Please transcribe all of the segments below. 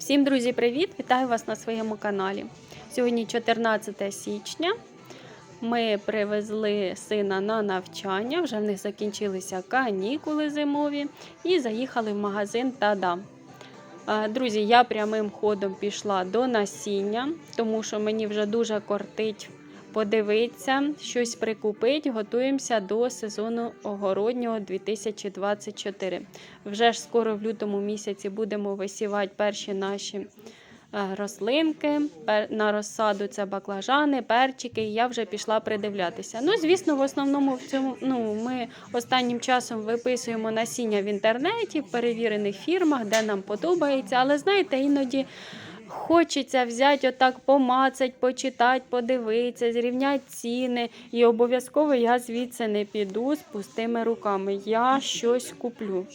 Всім, друзі, привіт! Вітаю вас на своєму каналі. Сьогодні 14 січня. Ми привезли сина на навчання, вже в них закінчилися канікули зимові, і заїхали в магазин Тада. Е, Друзі, я прямим ходом пішла до насіння, тому що мені вже дуже кортить подивитися, щось прикупити. Готуємося до сезону огороднього 2024. Вже ж скоро в лютому місяці будемо висівати перші наші е, рослинки. На розсаду це баклажани, перчики. Я вже пішла придивлятися. Ну, звісно, в основному в цьому ну, ми останнім часом виписуємо насіння в інтернеті, в перевірених фірмах, де нам подобається. Але знаєте, іноді. Хочеться взяти отак, помацать, почитати, подивитися, зрівняти ціни. І обов'язково я звідси не піду з пустими руками. Я щось куплю.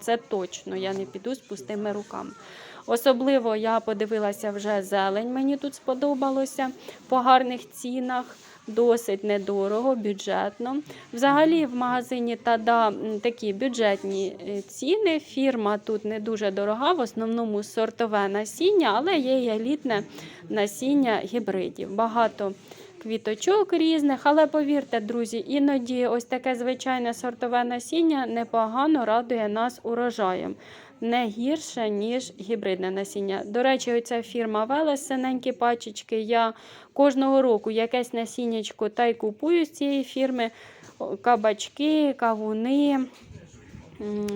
Це точно, я не піду з пустими руками. Особливо я подивилася вже зелень, мені тут сподобалося по гарних цінах. Досить недорого, бюджетно. Взагалі в магазині Тада такі бюджетні е, ціни. Фірма тут не дуже дорога, в основному сортове насіння, але є й елітне насіння гібридів. Багато квіточок різних, але повірте, друзі, іноді ось таке звичайне сортове насіння непогано радує нас урожаєм. Не гірше, ніж гібридне насіння. До речі, оця фірма Велес, синенькі пачечки. Я кожного року якесь насіннячко та й купую з цієї фірми. Кабачки, кавуни,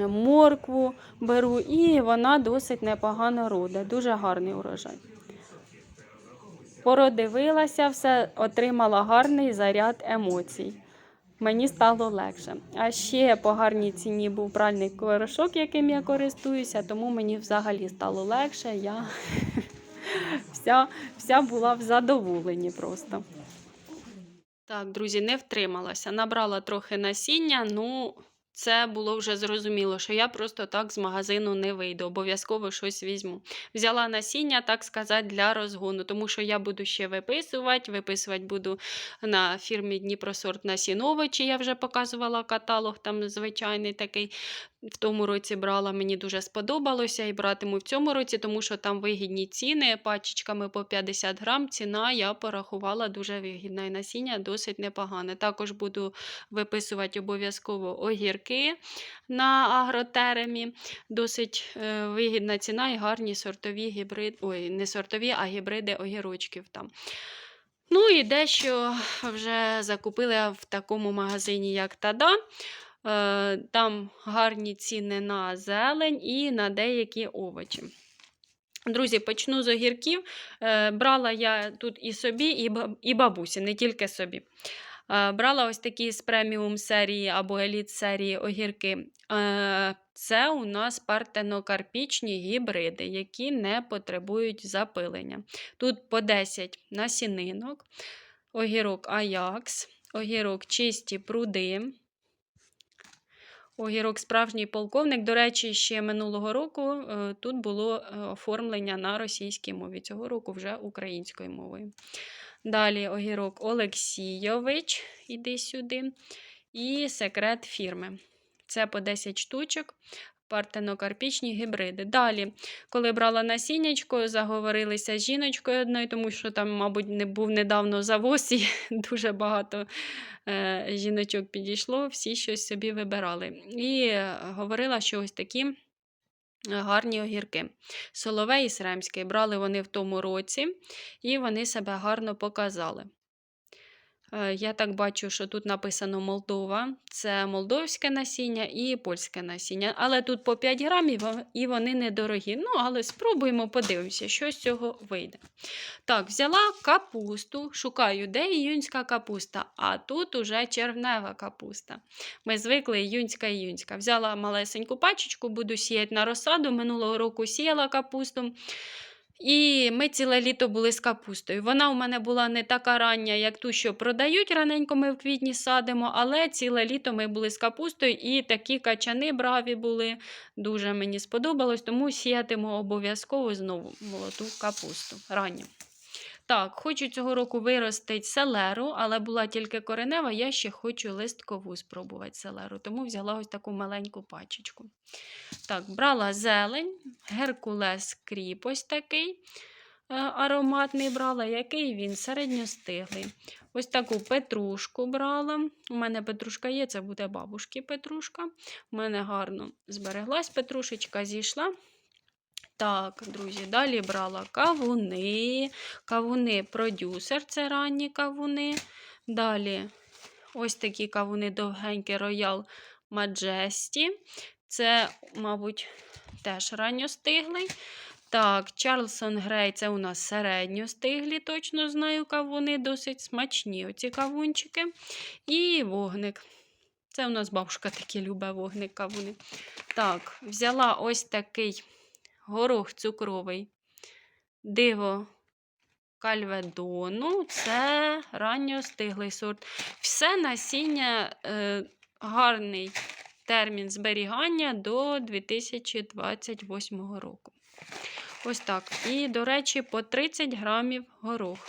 моркву беру, і вона досить непогано роде. Дуже гарний урожай. Породивилася все, отримала гарний заряд емоцій. Мені стало легше. А ще по гарній ціні був пральний корошок, яким я користуюся, тому мені взагалі стало легше. Я вся, вся була в задоволенні просто. Так, друзі, не втрималася. Набрала трохи насіння. Ну, це було вже зрозуміло, що я просто так з магазину не вийду. Обов'язково щось візьму. Взяла насіння, так сказати, для розгону, тому що я буду ще виписувати. Виписувати буду на фірмі Дніпросорт насіновичі. Я вже показувала каталог, там звичайний такий. В тому році брала, мені дуже сподобалося і братиму в цьому році, тому що там вигідні ціни, пачечками по 50 грам. Ціна я порахувала дуже вигідна і насіння досить непогане. Також буду виписувати обов'язково огірки на агротеремі. Досить е, вигідна ціна і гарні сортові гібриди, ой, не сортові, а гібриди огірочків там. Ну і дещо вже закупила в такому магазині, як Тада. Е, Там гарні ціни на зелень і на деякі овочі. Друзі, почну з огірків. Е, Брала я тут і собі, і бабусі, не тільки собі. Е, Брала ось такі з преміум серії або еліт серії огірки. Це у нас партенокарпічні гібриди, які не потребують запилення. Тут по 10 насінинок, огірок Аякс, огірок чисті пруди. Огірок справжній полковник. До речі, ще минулого року е, тут було е, оформлення на російській мові. Цього року вже українською мовою. Далі огірок Олексійович, іди сюди. І секрет фірми. Це по 10 штучок. Партенокарпічні гібриди. Далі, коли брала насіннячко, заговорилися з жіночкою одною, тому що там, мабуть, не був недавно завоз, і дуже багато е, жіночок підійшло, всі щось собі вибирали. І говорила, що ось такі е, гарні огірки. Соловей і Сремський. Брали вони в тому році, і вони себе гарно показали. Е, Я так бачу, що тут написано Молдова. Це молдовське насіння і польське насіння. Але тут по 5 грамів і вони недорогі. Ну, але спробуємо, подивимося, що з цього вийде. Так, взяла капусту, шукаю, де іюнська капуста, а тут уже червнева капуста. Ми звикли іюнська іюнська. Взяла малесеньку пачечку, буду сіяти на розсаду. Минулого року сіяла капусту. І ми ціле літо були з капустою. Вона у мене була не така рання, як ту, що продають раненько, ми в квітні садимо, але ціле літо ми були з капустою і такі качани браві були. Дуже мені сподобалось, тому сіятиму обов'язково знову молоту капусту ранню. Так, хочу цього року виростити селеру, але була тільки коренева, я ще хочу листкову спробувати селеру, тому взяла ось таку маленьку пачечку. Так, брала зелень, геркулес кріп ось такий е, ароматний брала, який він середньостиглий. Ось таку петрушку брала. У мене петрушка є, це буде бабушки петрушка. У мене гарно збереглась петрушечка, зійшла. Так, друзі, далі брала кавуни. Кавуни продюсер, це ранні кавуни. Далі ось такі кавуни довгенькі Royal Majesty. Це, мабуть, теж ранньостиглий. Так, Чарлсон Грей це у нас середньостиглі, точно знаю, кавуни досить смачні оці кавунчики. І вогник. Це у нас бабушка такі любить вогник кавуни. Так, взяла ось такий горох цукровий. Диво кальведону. Це ранньостиглий сорт. Все насіння е, гарний термін зберігання до 2028 року. Ось так. І, до речі, по 30 грамів горох.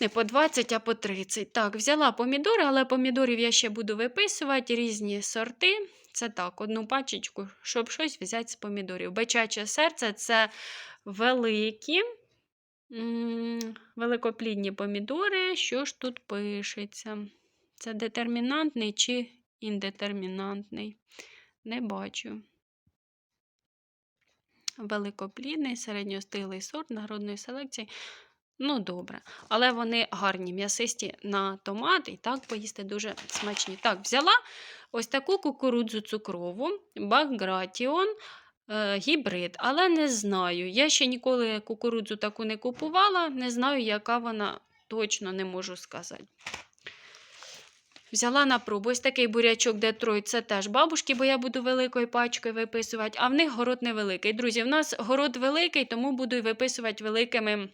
Не по 20, а по 30. Так, взяла помідори, але помідорів я ще буду виписувати різні сорти. Це так, одну пачечку, щоб щось взяти з помідорів. Бичаче серце це великі, великоплідні помідори. Що ж тут пишеться? Це детермінантний чи індетермінантний? Не бачу. Великоплідний, середньостиглий сорт народної селекції. Ну, добре. Але вони гарні, м'ясисті на томат, і так поїсти дуже смачні. Так, взяла ось таку кукурудзу цукрову, Багратіон, е, гібрид, але не знаю. Я ще ніколи кукурудзу таку не купувала, не знаю, яка вона точно не можу сказати. Взяла на пробу ось такий бурячок Детройт, це теж бабушки, бо я буду великою пачкою виписувати, а в них город невеликий. Друзі, в нас город великий, тому буду виписувати великими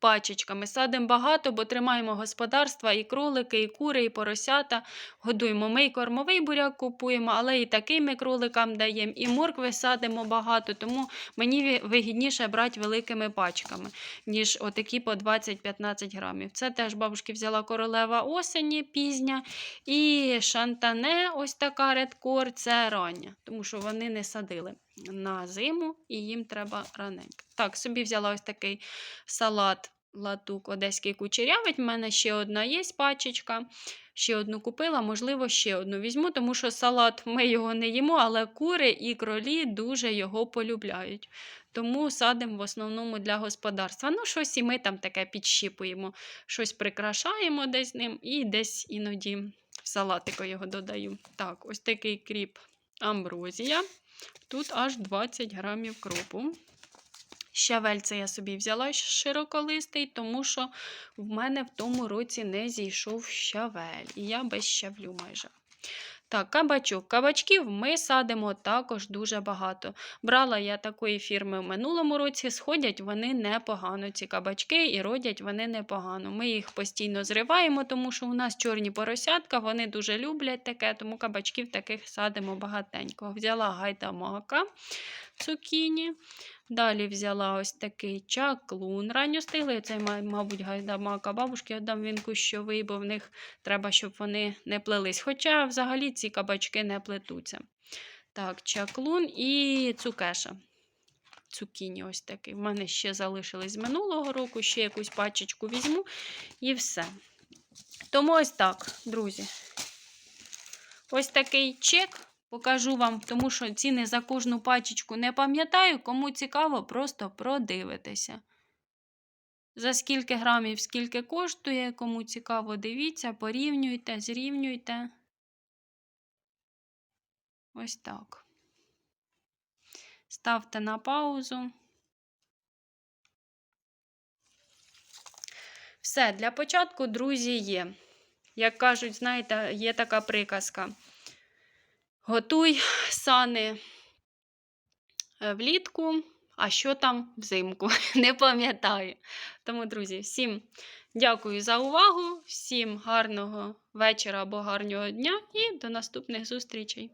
пачечками. Садимо багато, бо тримаємо господарства, і кролики, і кури, і поросята. Годуємо. Ми і кормовий буряк купуємо, але і такий ми кроликам даємо, і моркви садимо багато, тому мені вигідніше брати великими пачками, ніж отакі по 20-15 грамів. Це теж бабушки взяла королева осені пізня. І шантане, ось така редкор, це рання, тому що вони не садили на зиму і їм треба раненько. Так, собі взяла ось такий салат латук одеський кучерявець. У мене ще одна є пачечка. Ще одну купила, можливо, ще одну візьму, тому що салат ми його не їмо, але кури і кролі дуже його полюбляють. Тому садимо в основному для господарства. Ну, щось і ми там таке підщіпуємо, щось прикрашаємо десь ним і десь іноді в салатико його додаю. Так, ось такий кріп амброзія. Тут аж 20 грамів кропу. Щавель це я собі взяла широколистий, тому що в мене в тому році не зійшов щавель. І я без щавлю майже. Так, кабачок. Кабачків ми садимо також дуже багато. Брала я такої фірми в минулому році, сходять вони непогано, ці кабачки, і родять вони непогано. Ми їх постійно зриваємо, тому що у нас чорні поросятка, вони дуже люблять таке, тому кабачків таких садимо багатенько. Взяла гайдамака цукіні. Далі взяла ось такий чаклун ранньостиглий. Це, мабуть, гайдамака бабушки віддам він кущовий, бо в них треба, щоб вони не плелись. Хоча взагалі ці кабачки не плетуться. Так, чаклун і цукеша. Цукіні ось такий. В мене ще залишились з минулого року, ще якусь пачечку візьму і все. Тому ось так, друзі. Ось такий чек. Покажу вам, тому що ціни за кожну пачечку не пам'ятаю. Кому цікаво, просто продивитися. За скільки грамів, скільки коштує, кому цікаво, дивіться, порівнюйте, зрівнюйте. Ось так. Ставте на паузу. Все, для початку, друзі, є. Як кажуть, знаєте, є така приказка. Готуй сани е, влітку, а що там взимку? Не пам'ятаю. Тому, друзі, всім дякую за увагу, всім гарного вечора або гарного дня і до наступних зустрічей.